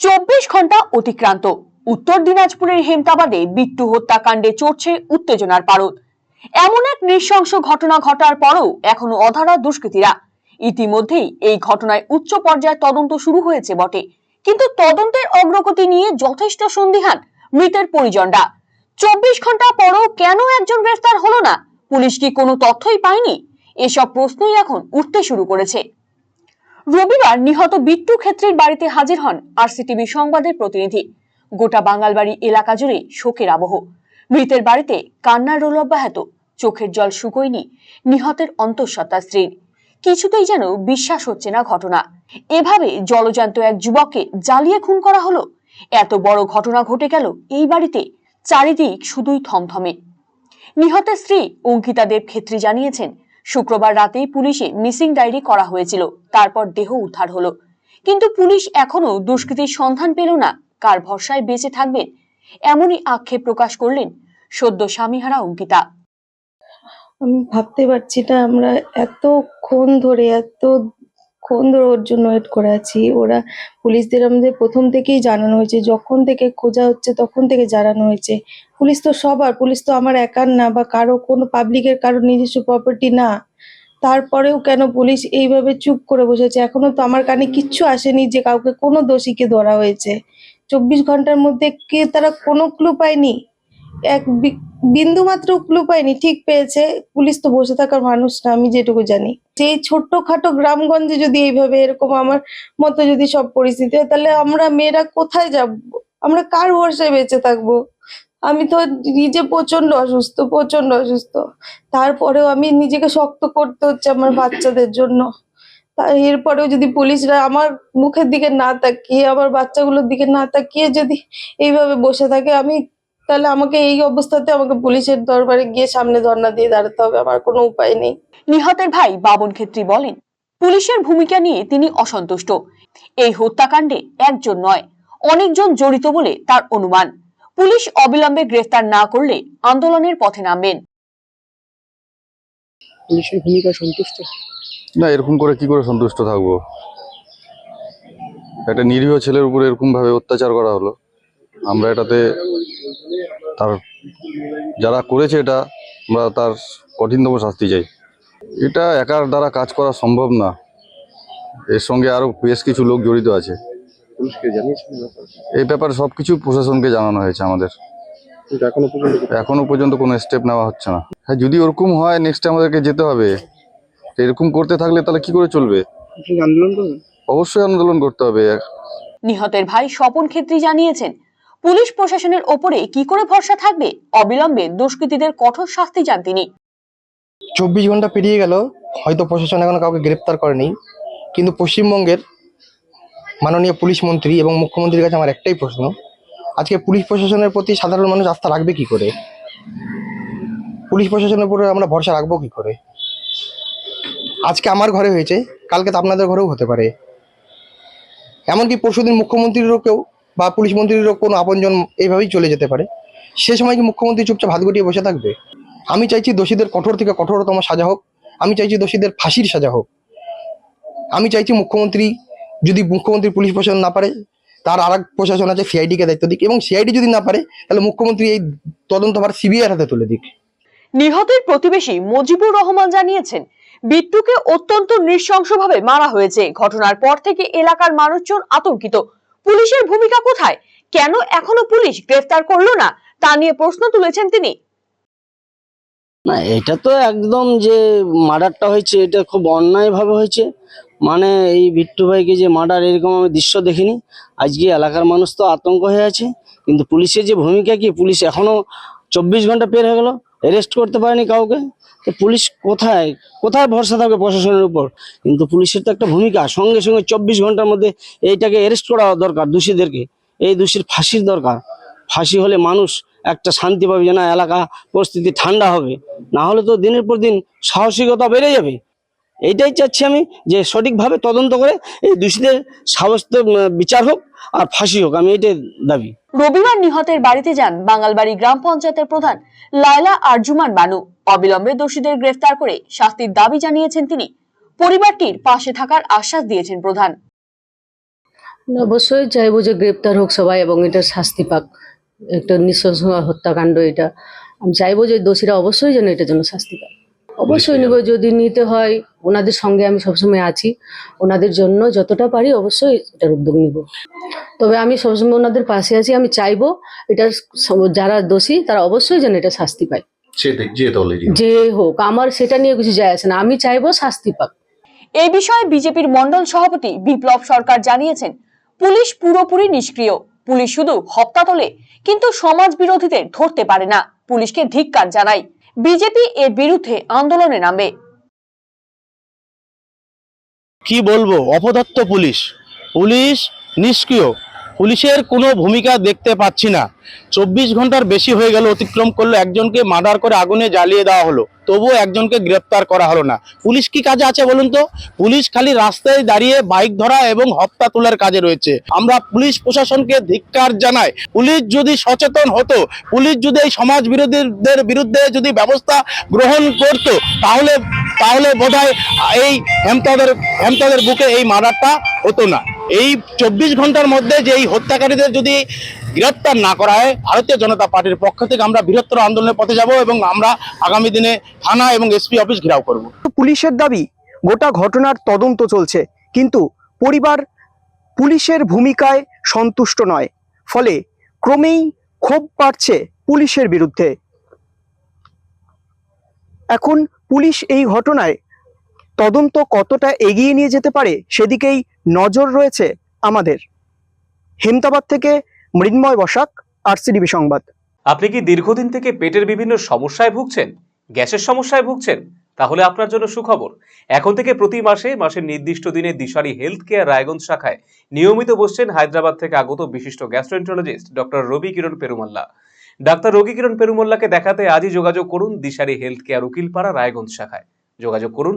চব্বিশ ঘণ্টা অতিক্রান্ত। উত্তর দিনাজপুরের হেমতাবাদে বিট্টু হত্যাকাণ্ডে চড়ছে উত্তেজনার পারদ। এমন এক নৃশংস ঘটনা ঘটার পরও এখনও অধারা দুষ্কৃতীরা। ইতিমধ্যেই এই ঘটনায় উচ্চ পর্যায়ে তদন্ত শুরু হয়েছে বটে। কিন্তু তদন্তের অগ্রগতি নিয়ে যথেষ্ট সন্দিহান মৃতের পরিজনরা। চব্বিশ ঘণ্টা পরও কেন একজন গ্রেফতার হলো না? পুলিশ কি কোনো তথ্যই পায়নি? এসব প্রশ্নই এখন উঠতে শুরু করেছে। রবিবার নিহত বিট্টু ক্ষেত্রীর বাড়িতে হাজির হন আরসিটিভি সংবাদের প্রতিনিধি। গোটা বাঙালবাড়ি এলাকা জুড়ে শোকের আবহ। মৃতের বাড়িতে কান্নার রোল অব্যাহত। চোখের জল শুকোয়নি নিহতের অন্তঃসত্ত্বা স্ত্রীর। কিছুতেই যেন বিশ্বাস হচ্ছে না ঘটনা। এভাবে জলজান্ত এক যুবককে জ্বালিয়ে খুন করা হলো? এত বড় ঘটনা ঘটে গেল এই বাড়িতে, চারিদিক শুধুই থমথমে। নিহতের স্ত্রী অঙ্কিতা দেব ক্ষেত্রী জানিয়েছেন শুক্রবার রাতেই পুলিশে মিসিং ডায়েরি করা হয়েছিল। তারপর দেহ উদ্ধার হলো। কিন্তু পুলিশ এখনও দুষ্কৃতির সন্ধান পেল না। কার ভরসায় বেঁচে থাকবেন, এমনই আক্ষেপ প্রকাশ করলেন সদ্য স্বামীহারা অঙ্কিতা। আমি ভাবতে পারছি না, আমরা এতক্ষণ ধরে এতক্ষণ ধরে ওর জন্য ওয়েট করে আছি? ওরা পুলিশদের আমাদের প্রথম থেকেই জানানো হয়েছে, যখন থেকে খোঁজা হচ্ছে তখন থেকে জানানো হয়েছে। পুলিশ তো সবার, পুলিশ তো আমার একার না বা কারও, কোনো পাবলিকের কারও নিজস্ব প্রপার্টি না। তারপরেও কেন পুলিশ এইভাবে চুপ করে বসেছে? এখনও তো আমার কানে কিচ্ছু আসেনি যে কাউকে কোনো দোষীকে ধরা হয়েছে। চব্বিশ ঘণ্টার মধ্যে কে তারা কোনো ক্লু পায়নি? এক বিন্দু মাত্র ক্লু পায়নি ঠিক পেয়েছে। পুলিশ তো বসে থাকার মানুষ না, আমি যেটুকু জানি। সেই ছোট্টখাটো গ্রামগঞ্জে যদি এইভাবে এরকম আমার মতো যদি সব পরিস্থিতি হয়, তাহলে আমরা মেয়েরা কোথায় যাব? আমরা কার ভরসায় বেঁচে থাকব? আমি তো নিজে প্রচণ্ড অসুস্থ প্রচণ্ড অসুস্থ। তারপরেও আমি নিজেকে শক্ত করতে হচ্ছে আমার বাচ্চাদের জন্য। এরপরেও যদি পুলিশরা আমার মুখের দিকে না তাকিয়ে, আমার বাচ্চাগুলোর দিকে না তাকিয়ে যদি এইভাবে বসে থাকে, আমি তাহলে আমাকে এই অবস্থাতে আমাকে পুলিশের দরবারে গিয়ে সামনে ধর্ণা দিয়ে দাঁড়াতে হবে আমার কোনো উপায় নেই। নিহতের ভাই বাবন ক্ষেত্রী বলেন পুলিশের ভূমিকা নিয়ে তিনি অসন্তুষ্ট। এই হত্যাকাণ্ডে একজন নয় অনেকজন জড়িত বলে তার অনুমান। পুলিশ অবিলম্বে গ্রেফতার না করলে আন্দোলনের পথে নামবেন। পুলিশের ভূমিকা সন্তুষ্ট? না এরকম করে কি করে সন্তুষ্ট থাকব? একটা নিরীহ ছেলের উপরে এরকম ভাবে অত্যাচার করা হলো। আমরা এটাতে তার যারা করেছে এটা আমরা তার কঠিনতম শাস্তি চাই। এটা একার দ্বারা কাজ করা সম্ভব না। এর সঙ্গে আরও বেশ কিছু লোক জড়িত আছে। ব্যাপারে? এই ব্যাপারে সবকিছু প্রশাসনকে জানানো হয়েছে আমাদের। এখনও পর্যন্ত কোনো স্টেপ নেওয়া হচ্ছে না। হ্যাঁ যদি ওরকম হয় নেক্সট আমাদেরকে যেতে হবে। এরকম করতে থাকলে তাহলে কি করে চলবে? আন্দোলন অবশ্যই আন্দোলন করতে হবে। নিহতের ভাই স্বপন ক্ষেত্রী জানিয়েছেন পুলিশ প্রশাসনের ওপরে কি করে ভরসা থাকবে? অবিলম্বে দুষ্কৃতীদের কঠোর শাস্তি চান তিনি। চব্বিশ ঘণ্টা পেরিয়ে গেল, হয়তো প্রশাসন এখনও কাউকে গ্রেপ্তার করেনি। কিন্তু পশ্চিমবঙ্গের মাননীয় পুলিশ মন্ত্রী এবং মুখ্যমন্ত্রীর কাছে আমার একটাই প্রশ্ন, আজকে পুলিশ প্রশাসনের প্রতি সাধারণ মানুষ আস্থা রাখবে কি করে? পুলিশ প্রশাসনের উপরে আমরা ভরসা রাখব কি করে? আজকে আমার ঘরে হয়েছে, কালকে তো আপনাদের ঘরেও হতে পারে। এমনকি পরশুদিন মুখ্যমন্ত্রীরও কেউ বা পুলিশ মন্ত্রীরও কোনো আপনজন এইভাবেই চলে যেতে পারে। সে সময় কি মুখ্যমন্ত্রী চুপচাপ হাত গুটিয়ে বসে থাকবে? আমি চাইছি দোষীদের কঠোর থেকে কঠোরতম সাজা হোক। আমি চাইছি দোষীদের ফাঁসির সাজা হোক। আমি চাইছি মুখ্যমন্ত্রী যদি মুখ্যমন্ত্রী পুলিশ প্রশাসন না পারে, তার আর প্রশাসন আছে সিআইডি কে দায়িত্ব দিক এবং সিআইডি যদি না পারে, তাহলে মুখ্যমন্ত্রী এই তদন্তভার সিবিআই হাতে তুলে দিক। নিহতের প্রতিবেশী মজিবুর রহমান জানিয়েছেন, বিট্টুকে অত্যন্ত নৃশংসভাবে মারা হয়েছে। ঘটনার পর থেকে এলাকার মানুষজন আতঙ্কিত। পুলিশের ভূমিকা কোথায়? কেন এখনও পুলিশ গ্রেফতার করল না? তা নিয়ে প্রশ্ন তুলেছেন তিনি। না, এটা তো একদম যে মার্ডারটা হয়েছে, এটা খুব অন্যায়ভাবে হয়েছে। মানে এই বিট্টু ভাইকে যে মার্ডার, এরকম আমি দৃশ্য দেখিনি। আজকে এলাকার মানুষ তো আতঙ্ক হয়ে আছে। কিন্তু পুলিশের যে ভূমিকা কি, পুলিশ এখনও চব্বিশ ঘণ্টা পের হয়ে গেল অ্যারেস্ট করতে পারেনি কাউকে। তো পুলিশ কোথায় কোথায় ভরসা থাকবে প্রশাসনের উপর? কিন্তু পুলিশের তো একটা ভূমিকা, সঙ্গে সঙ্গে চব্বিশ ঘণ্টার মধ্যে এইটাকে অ্যারেস্ট করা দরকার দোষীদেরকে। এই দোষীর ফাঁসির দরকার। ফাঁসি হলে মানুষ একটা শান্তি পাবে যে না, এলাকা পরিস্থিতি ঠান্ডা হবে। না হলে তো দিনের পর দিন সাহসিকতা বেড়ে যাবে। এইটাই চাচ্ছি আমি যে সঠিকভাবে তদন্ত করে এই দোষীদের সাব্যস্ত উম, বিচার হোক আর ফাঁসি হোক আমি এটাই দাবি। রবিবার নিহতের বাড়িতে যান বাঙালবাড়ি গ্রাম পঞ্চায়েতের প্রধান লায়লা আরজুমান বানু। অবিলম্বে দোষীদের গ্রেফতার করে শাস্তির দাবি জানিয়েছেন তিনি। পরিবারটির পাশে থাকার আশ্বাস দিয়েছেন প্রধান। অবশ্যই চাইব যে গ্রেপ্তার হোক সবাই এবং এটা শাস্তি পাক। একটা নৃশংস হত্যাকাণ্ড এটা। আমি চাইব যে দোষীরা অবশ্যই যেন এটার জন্য শাস্তি পায় অবশ্যই নিব যদি নিতে হয় ওনাদের সঙ্গে আমি সবসময় আছি। ওনাদের জন্য যতটা পারি অবশ্যই এটার উদ্যোগ নিব। তবে আমি সবসময় ওনাদের পাশে আছি আমি চাইব এটার যারা দোষী তারা অবশ্যই যেন এটা শাস্তি পায়। যে হোক। আমার সেটা নিয়ে কিছু যায় আসে না আমি চাইব শাস্তি পাক। এই বিষয়ে বিজেপির মন্ডল সভাপতি বিপ্লব সরকার জানিয়েছেন পুলিশ পুরোপুরি নিষ্ক্রিয়। পুলিশ শুধু হপ্তা তোলে কিন্তু সমাজ বিরোধীদের ধরতে পারে না। পুলিশকে ধিক্কার জানাই। বিজেপি এর বিরুদ্ধে আন্দোলনে নামবে কি বলব? অপদত্ত পুলিশ। পুলিশ নিষ্ক্রিয়। পুলিশের কোনো ভূমিকা দেখতে পাচ্ছি না। চব্বিশ ঘণ্টার বেশি হয়ে গেল অতিক্রম করল, একজনকে মার্ডার করে আগুনে জ্বালিয়ে দেওয়া হলো, তবুও একজনকে গ্রেপ্তার করা হলো না। পুলিশ কি কাজে আছে বলুন তো? পুলিশ খালি রাস্তায় দাঁড়িয়ে বাইক ধরা এবং হপ্তা তোলার কাজে রয়েছে। আমরা পুলিশ প্রশাসনকে ধিক্কার জানাই। পুলিশ যদি সচেতন হতো, পুলিশ যদি এই সমাজ বিরোধীদের বিরুদ্ধে যদি ব্যবস্থা গ্রহণ করতো, তাহলে তাহলে বোধহয় এই হেমতাদের হেমতাদের বুকে এই মার্ডারটা হতো না। এই চব্বিশ ঘণ্টার মধ্যে যে এই হত্যাকারীদের যদি গ্রেপ্তার না করা হয় ভারতীয় জনতা পার্টির পক্ষ থেকে আমরা বৃহত্তর আন্দোলনের পথে যাব এবং আমরা আগামী দিনে থানা এবং এসপি অফিস ঘেরাও করব। পুলিশের দাবি, গোটা ঘটনার তদন্ত চলছে, কিন্তু পরিবার পুলিশের ভূমিকায় সন্তুষ্ট নয়। ফলে ক্রমেই ক্ষোভ বাড়ছে পুলিশের বিরুদ্ধে। এখন পুলিশ এই ঘটনায় তদন্ত কতটা এগিয়ে নিয়ে যেতে পারে সেদিকেই নজর রয়েছে আমাদের। হেমতাবাদ থেকে মৃন্ময় বসাক আরসিডিবি সংবাদ। আপনি কি দীর্ঘদিন থেকে পেটের বিভিন্ন সমস্যায় ভুগছেন? গ্যাসের সমস্যায় ভুগছেন? তাহলে আপনার জন্য সুখবর। এখন থেকে প্রতি মাসে, মাসের নির্দিষ্ট দিনে দিশারি হেলথ কেয়ার রায়গঞ্জ শাখায় নিয়মিত বসছেন হায়দ্রাবাদ থেকে আগত বিশিষ্ট gastroenterologist doctor Ravi Kiran Perumalla. Doctor Ravi Kiran পেরুমাল্লাকে দেখাতে আজই যোগাযোগ করুন দিশারি হেলথ কেয়ার উকিলপাড়া রায়গঞ্জ শাখায়। যোগাযোগ করুন